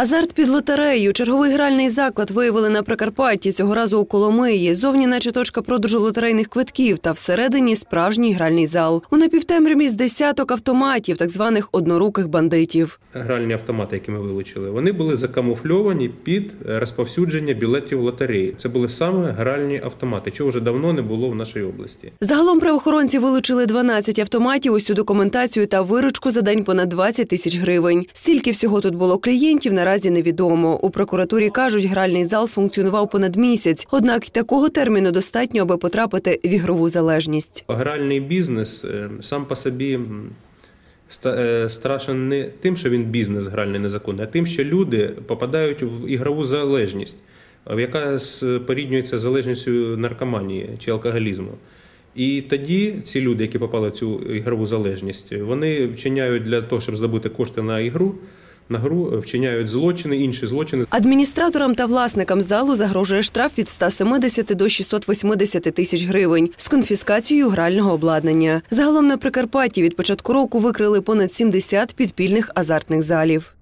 Азарт під лотерею. Черговий гральний заклад виявили на Прикарпатті, цього разу у Коломиї. Зовні наче точка продажу лотерейних квитків та всередині справжній гральний зал. У напівтемряві з десяток автоматів, так званих одноруких бандитів. гральні автомати, які ми вилучили, вони були закамуфльовані під розповсюдження білетів лотереї. Це були саме гральні автомати, чого вже давно не було в нашій області. Загалом правоохоронці вилучили 12 автоматів, усю документацію та виручку за день понад 20 тисяч гривень. Стільки всього тут було клієнтів, наразі невідомо. У прокуратурі кажуть, гральний зал функціонував понад місяць. Однак такого терміну достатньо, аби потрапити в ігрову залежність. Гральний бізнес е, сам по собі е, страшен не тим, що він бізнес гральний незаконний, а тим, що люди попадають в ігрову залежність, яка поріднюється з залежністю наркоманії чи алкоголізму. І тоді ці люди, які попали в цю ігрову залежність, вони вчиняють для того, щоб здобути кошти на ігру, на гру, вчиняють злочини, інші злочини. Адміністраторам та власникам залу загрожує штраф від 170 до 680 тисяч гривень з конфіскацією грального обладнання. Загалом на Прикарпатті від початку року викрили понад 70 підпільних азартних залів.